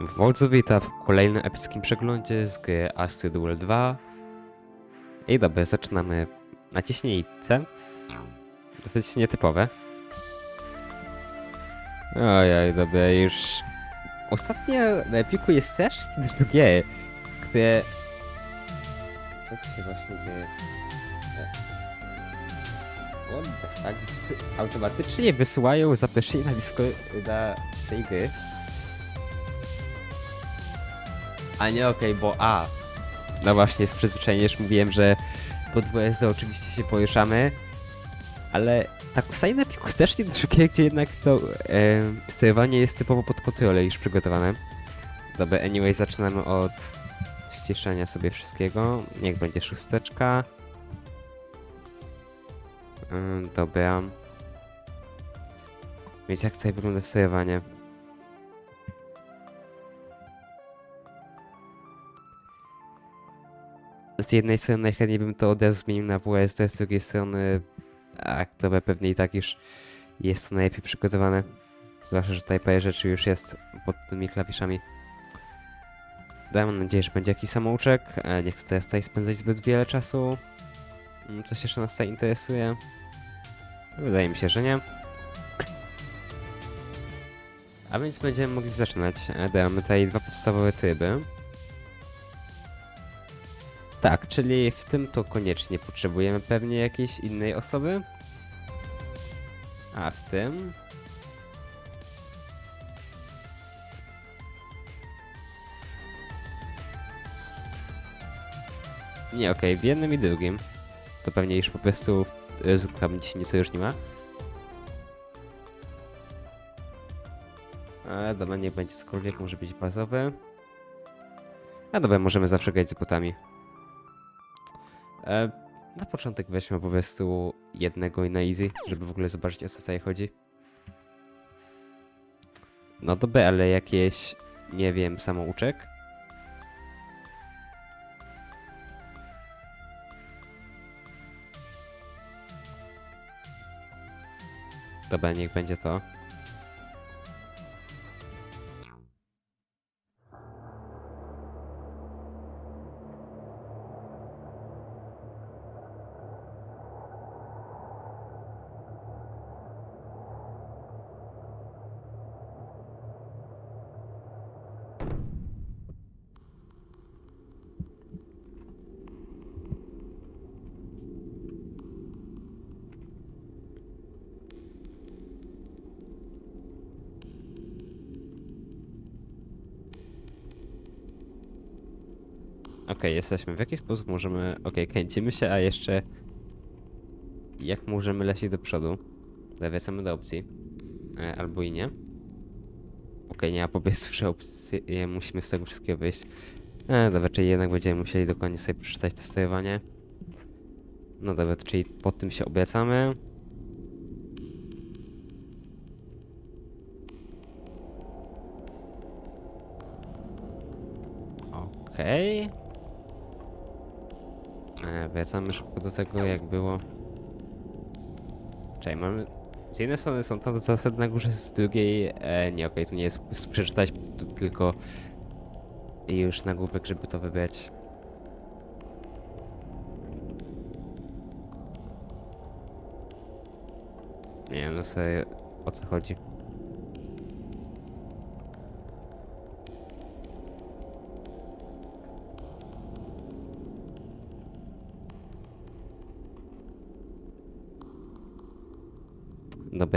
Wolcu wita w kolejnym epickim przeglądzie z gry Astrid Duel 2. I dobra, zaczynamy naciśnij C. Dosyć nietypowe. Ojej, dobra, już... Ostatnio na Epiku jest też drugie, które... Co tu się właśnie dzieje? E, What the fuck? Automatycznie wysyłają zaproszenie na Discord na tej gry. A nie okej, bo A. No właśnie, z przyzwyczajenia już mówiłem, że po 2SD oczywiście się poruszamy, ale tak ustaje na piku też nie do drugiego, gdzie jednak to e, sterowanie jest typowo pod kontrolę już przygotowane. Dobra, anyway, zaczynamy od ściszenia sobie wszystkiego. Niech będzie szósteczka. Ym, dobra. Więc jak tutaj wygląda sterowanie? Z jednej strony najchętniej bym to od razu zmienił na WSD, z drugiej strony a to pewnie i tak już jest najlepiej przygotowane. Zwłaszcza, że tutaj parę rzeczy już jest pod tymi klawiszami. Mam nadzieję, że będzie jakiś samouczek. Nie chcę teraz tutaj spędzać zbyt wiele czasu. Mm, Coś jeszcze nas tutaj interesuje? Wydaje mi się, że nie. A więc będziemy mogli zaczynać. E, Damy tutaj dwa podstawowe tryby. Tak, czyli w tym to koniecznie potrzebujemy pewnie jakiejś innej osoby. A w tym. Nie, okej, w jednym i drugim. To pewnie już po prostu ryzyka będzie się nieco już nie ma. Ale dobra, nie będzie cokolwiek, może być bazowy. A dobra, możemy zawsze grać z botami. E, na początek weźmy po prostu jednego i na easy, żeby w ogóle zobaczyć o co tutaj chodzi. No dobra, ale jakieś, nie wiem, samouczek? Dobra, niech będzie to. Jesteśmy. W jaki sposób możemy... Okej, kręcimy się, a jeszcze... Jak możemy lecieć do przodu? Zawracamy do opcji. E, albo i nie. Okej, nie ma po prostu trzy opcje. Musimy z tego wszystkiego wyjść. E, dobra, czyli jednak będziemy musieli dokładnie sobie przeczytać to sterowanie. No dobra, czyli pod tym się obracamy. Okej. Wracamy szybko do tego, jak było. Czekaj, mamy... Z jednej strony są tam zasady na górze, z drugiej... E, nie, okej, tu nie jest przeczytać, tylko... Już nagłówek, żeby to wybrać. Nie wiem, no sobie o co chodzi.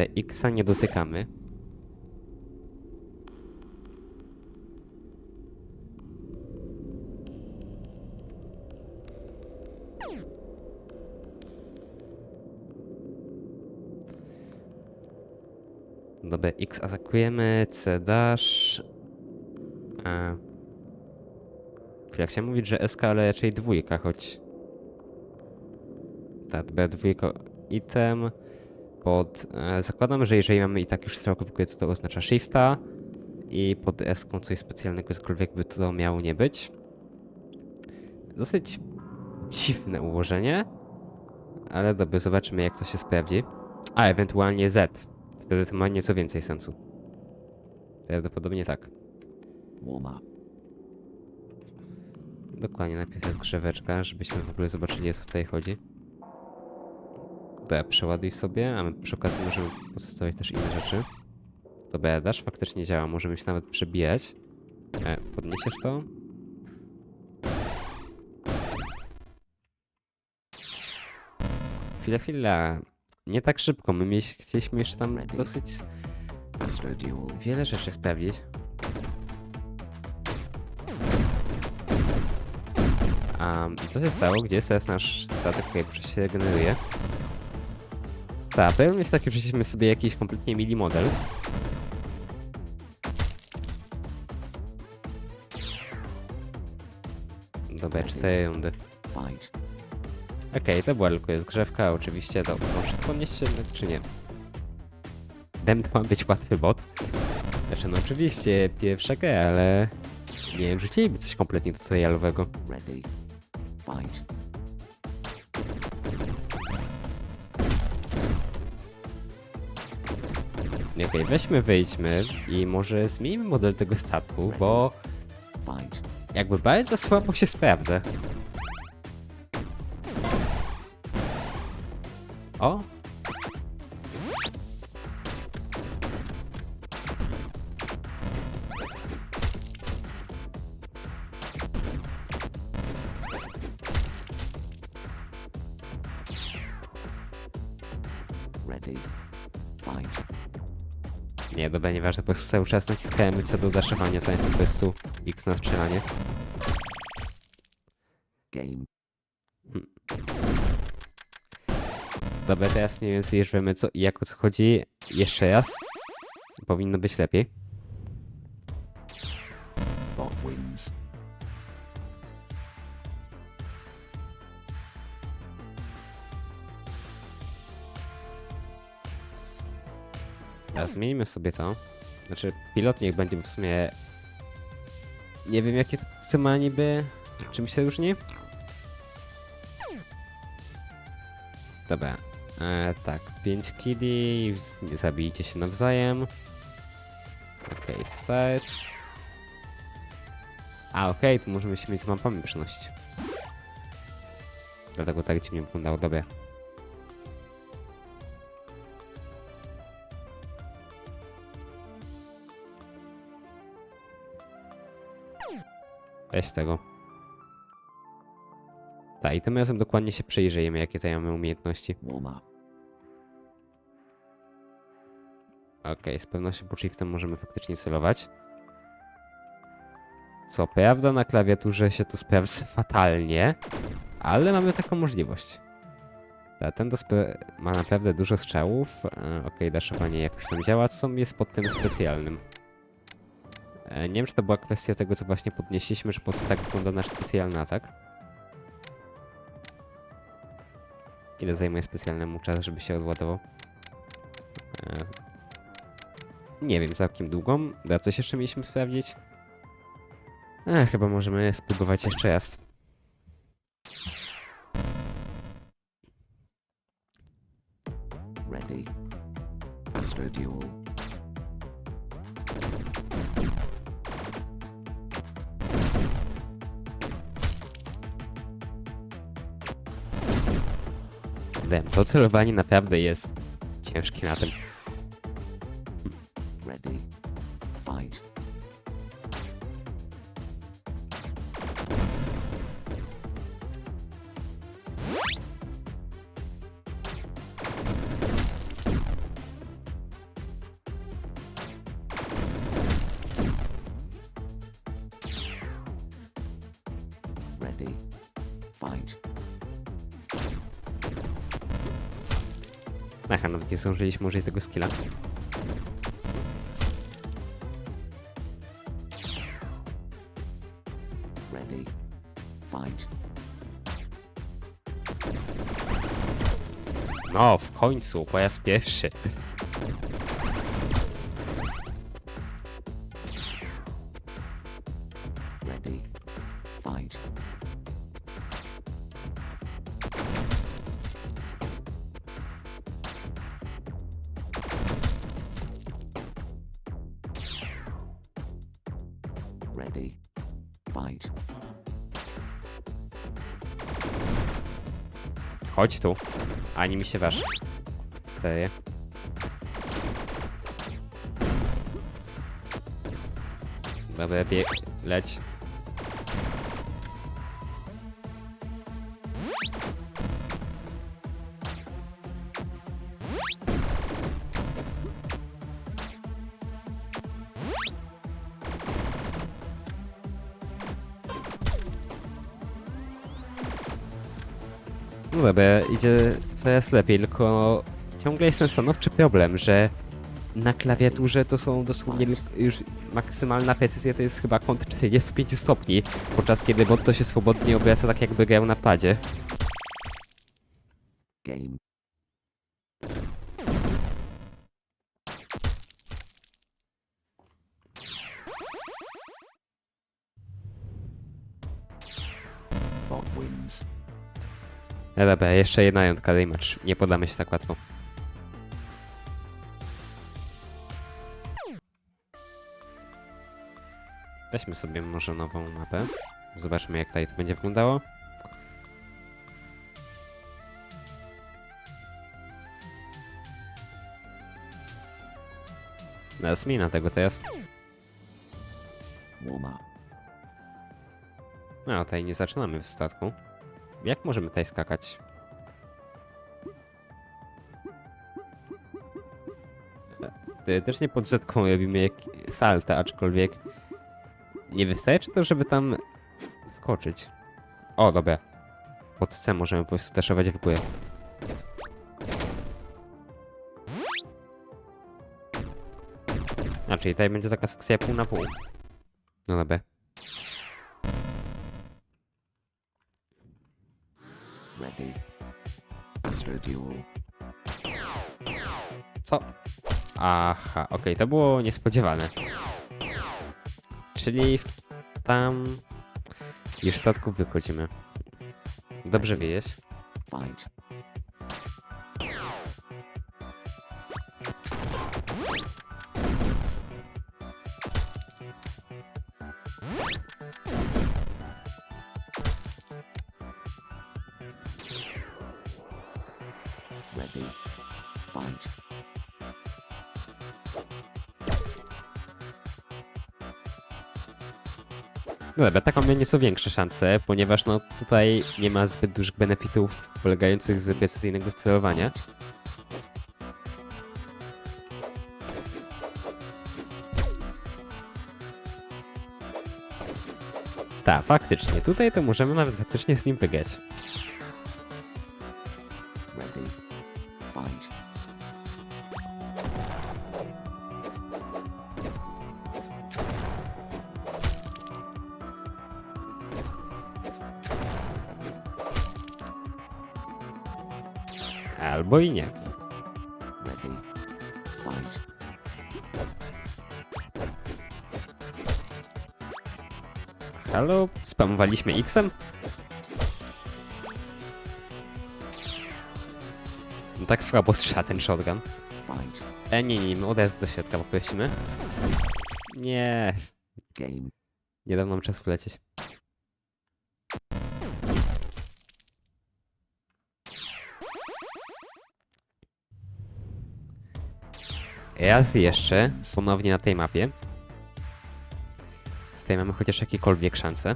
X nie dotykamy. Dobra, X atakujemy, C dash. A. Ja chciałem mówić, że SK, ale raczej dwójka, choć... Tak, B dwójka item pod... E, zakładam, że jeżeli mamy i tak już strzałkę to to oznacza shifta i pod S coś specjalnego, cokolwiek by to miało nie być. Dosyć dziwne ułożenie, ale dobra, zobaczymy jak to się sprawdzi. A, ewentualnie Z. Wtedy to ma nieco więcej sensu. Prawdopodobnie tak. Dokładnie, najpierw jest grzeweczka, żebyśmy w ogóle zobaczyli o co tutaj chodzi. Dobra, przeładuj sobie, a my przy okazji możemy pozostawić też inne rzeczy. Dobra, dasz faktycznie działa, możemy się nawet przebijać. E, podniesiesz to? Chwila, chwila. Nie tak szybko, my chcieliśmy jeszcze tam dosyć wiele rzeczy sprawdzić. A co się stało? Gdzie jest teraz nasz statek, który się regeneruje? Tak, problem jest taki, że sobie jakiś kompletnie mili model. Dobra, cztery rundy. Fight. Okej, to była tylko jest grzewka, oczywiście, to możesz podnieść się, jednak, czy nie? Dem to ma być łatwy bot. Znaczy, no oczywiście, pierwsza gra, ale... Nie wiem, rzuciliby coś kompletnie tutorialowego. Ready. Fight. Okej, weźmy, wyjdźmy i może zmienimy model tego statku, bo jakby bardzo słabo się sprawdza. O! Dobra, nieważne, po prostu cały czas naciskałem co do daszowania, zamiast po prostu X na strzelanie. Game. Dobra, teraz mniej więcej już wiemy co jak o co chodzi. Jeszcze raz. Powinno być lepiej. Bot wins. A zmienimy sobie to. Znaczy, pilot niech będzie w sumie... Nie wiem, jakie to chce ma niby... Czym się różni? Dobra. E, tak, 5 killi, nie zabijcie się nawzajem. Okej, start. A, okej, tu możemy się między mapami przenosić. Dlatego tak dziwnie wyglądało, dobra. Weź tego. Tak, i tym razem dokładnie się przejrzyjemy, jakie tutaj mamy umiejętności. Okej, z pewnością po shiftem możemy faktycznie celować. Co prawda na klawiaturze się to sprawdza fatalnie, ale mamy taką możliwość. Ta, ten ma naprawdę dużo strzałów. E, Okej, daszowanie jakoś tam działa, co jest pod tym specjalnym. E, nie wiem, czy to była kwestia tego, co właśnie podnieśliśmy, że po prostu tak wygląda nasz specjalny atak. Ile zajmuje specjalnemu czas, żeby się odładował? E, nie wiem, całkiem długą. Da coś jeszcze mieliśmy sprawdzić? E, chyba możemy spróbować jeszcze raz. Ready. Astro Duel. Wiem, to celowanie naprawdę jest ciężkie na tym. Nie zdążyliśmy użyć tego skilla. Ready. Fight. No, w końcu, po raz pierwszy. Chodź tu. Ani mi się waż. Serio. Dobra, bieg, leć. No dobra, idzie coraz lepiej, tylko ciągle jest ten stanowczy problem, że na klawiaturze to są dosłownie już maksymalna precyzja to jest chyba kąt 45 stopni, podczas kiedy bot to się swobodnie obraca tak jakby grał na padzie. Game. No dobra, jeszcze jedna jątka rematch. Nie podamy się tak łatwo. Weźmy sobie może nową mapę. Zobaczmy jak tutaj to będzie wyglądało. No, zmiana tego teraz. No, tutaj nie zaczynamy w statku. Jak możemy tutaj skakać? E, Też nie pod zetką robimy jak salta, aczkolwiek nie wystarczy to, żeby tam skoczyć. O, dobra. Pod C możemy po prostu teszować w górę. Czyli tutaj będzie taka sekcja pół na pół. No dobra. Ready. Duel. Co? Aha, okej, to było niespodziewane. Czyli w- tam już z statku wychodzimy. Dobrze wiedzieć. Fight. No dobra, taką mnie nieco większe szanse, ponieważ no tutaj nie ma zbyt dużych benefitów polegających z precyzyjnego celowania. Tak, faktycznie, tutaj to możemy nawet faktycznie z nim wygrać. Albo i nie. Halo? Spamowaliśmy X-em? No tak słabo strzela ten shotgun. E, nie, nie, my od razu do środka poprosimy. Nie, nie dam nam czasu lecieć. Raz jeszcze, ponownie na tej mapie. Tutaj mamy chociaż jakiekolwiek szanse.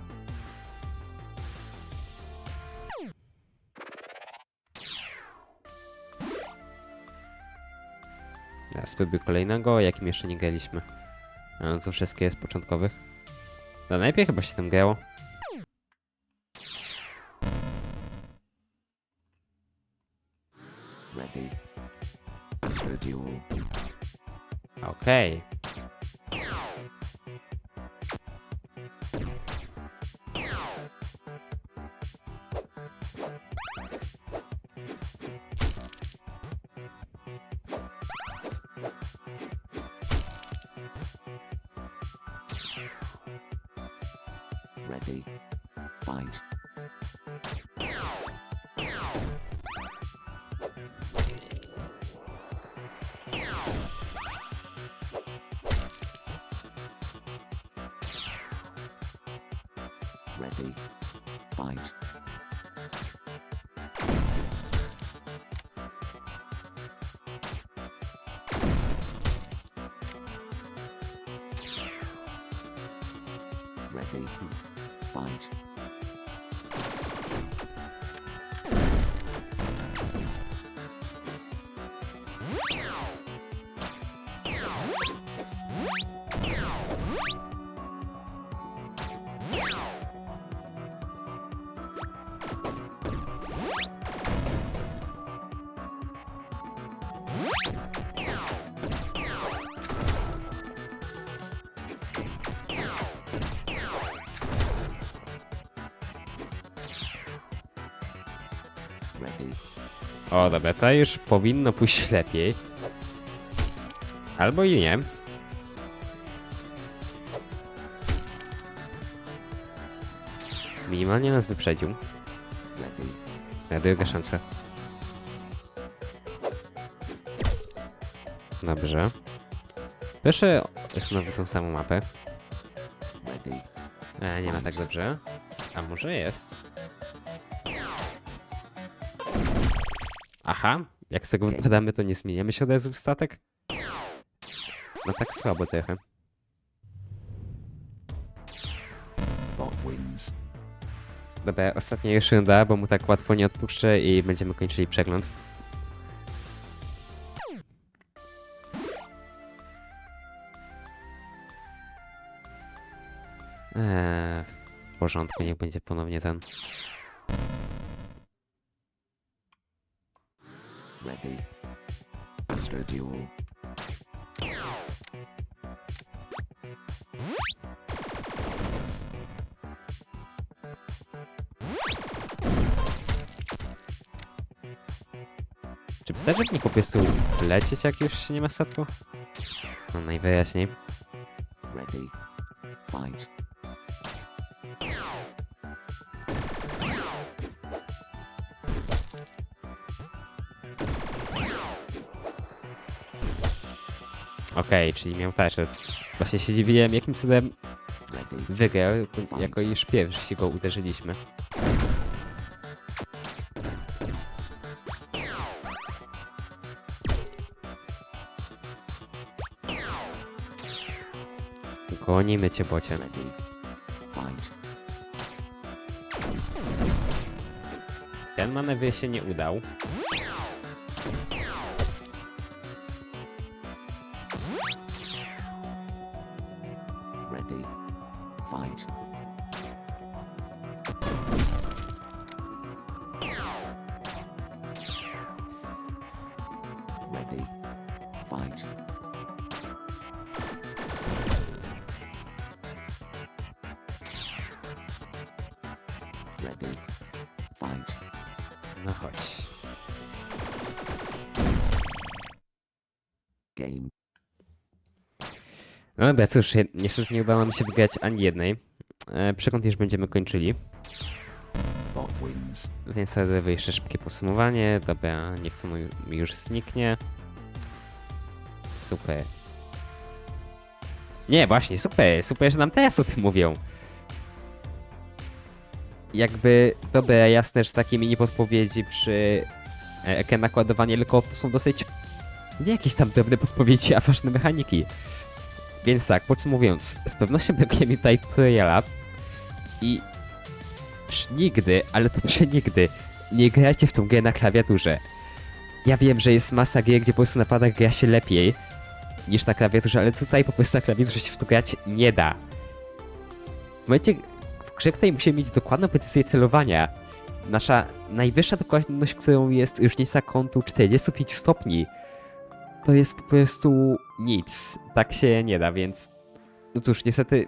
Ja spróbuj kolejnego, jakim jeszcze nie graliśmy. No to wszystkie z początkowych. No najpierw chyba się tym grało. Ready. Okej. Ready. Fight. Ready. Fight. Ready. O, dobra, to już powinno pójść lepiej. Albo i nie. Minimalnie nas wyprzedził. Ja druga szansa. Dobrze. Proszę znowu tą samą mapę. E, nie ma tak dobrze. A może jest? Aha, jak z tego wypadamy, to nie zmieniamy się od razu w statek? No tak słabo trochę. Dobra, ostatnia już runda, bo mu tak łatwo nie odpuszczę i będziemy kończyli przegląd. Eee, w porządku, niech będzie ponownie ten. Duel. Czy w nich po prostu lecieć, jak już nie ma statku? No najwyraźniej. Ready. Fight. Okej, czyli miał też. Właśnie się dziwiłem, jakim cudem wygrał, jako iż pierwsi go uderzyliśmy. Gonimy cię, bocie. Ten manewr się nie udał. Game. No dobra, cóż, niestety nie udało mi się wygrać ani jednej. E, Przekąd już będziemy kończyli. Więc wtedy jeszcze szybkie podsumowanie. Dobra, niech to już zniknie. Super. Nie, właśnie, super, super, że nam teraz o tym mówią. Jakby, dobra, jasne, że takie mini podpowiedzi przy e, nakładowanie helikopter są dosyć nie jakieś tam drobne podpowiedzi, a ważne mechaniki. Więc tak, podsumowując, z pewnością brakuje mi tutaj tutoriala i nigdy, ale to przy nigdy nie grajcie w tą grę na klawiaturze. Ja wiem, że jest masa gier, gdzie po prostu na padach gra się lepiej niż na klawiaturze, ale tutaj po prostu na klawiaturze się w to grać nie da. W momencie, w grze której musimy mieć dokładną precyzję celowania, nasza najwyższa dokładność, którą jest różnica kątu 45 stopni, to jest po prostu nic. Tak się nie da, więc no cóż, niestety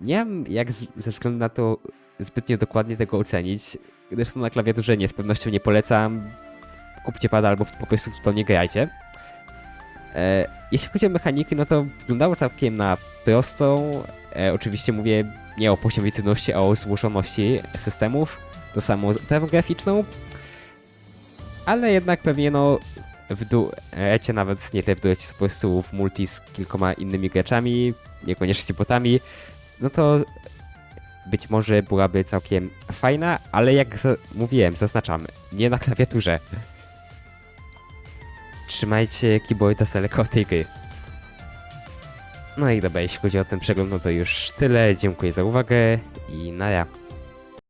nie wiem jak z, ze względu na to zbytnio dokładnie tego ocenić. Zresztą na klawiaturze nie, z pewnością nie polecam. Kupcie pada albo po prostu w to nie grajcie. E, jeśli chodzi o mechaniki, no to wyglądało całkiem na prostą. E, oczywiście mówię nie o poziomie trudności, a o złożoności systemów. To samo z graficzną. Ale jednak pewnie no w duecie, nawet nie tyle w duecie, po prostu w multi z kilkoma innymi graczami, niekoniecznie botami, no to być może byłaby całkiem fajna, ale jak za mówiłem, zaznaczam, nie na klawiaturze. Trzymajcie keyboarda z daleka od tej gry. No i dobra, jeśli chodzi o ten przegląd, no to już tyle. Dziękuję za uwagę i na ja.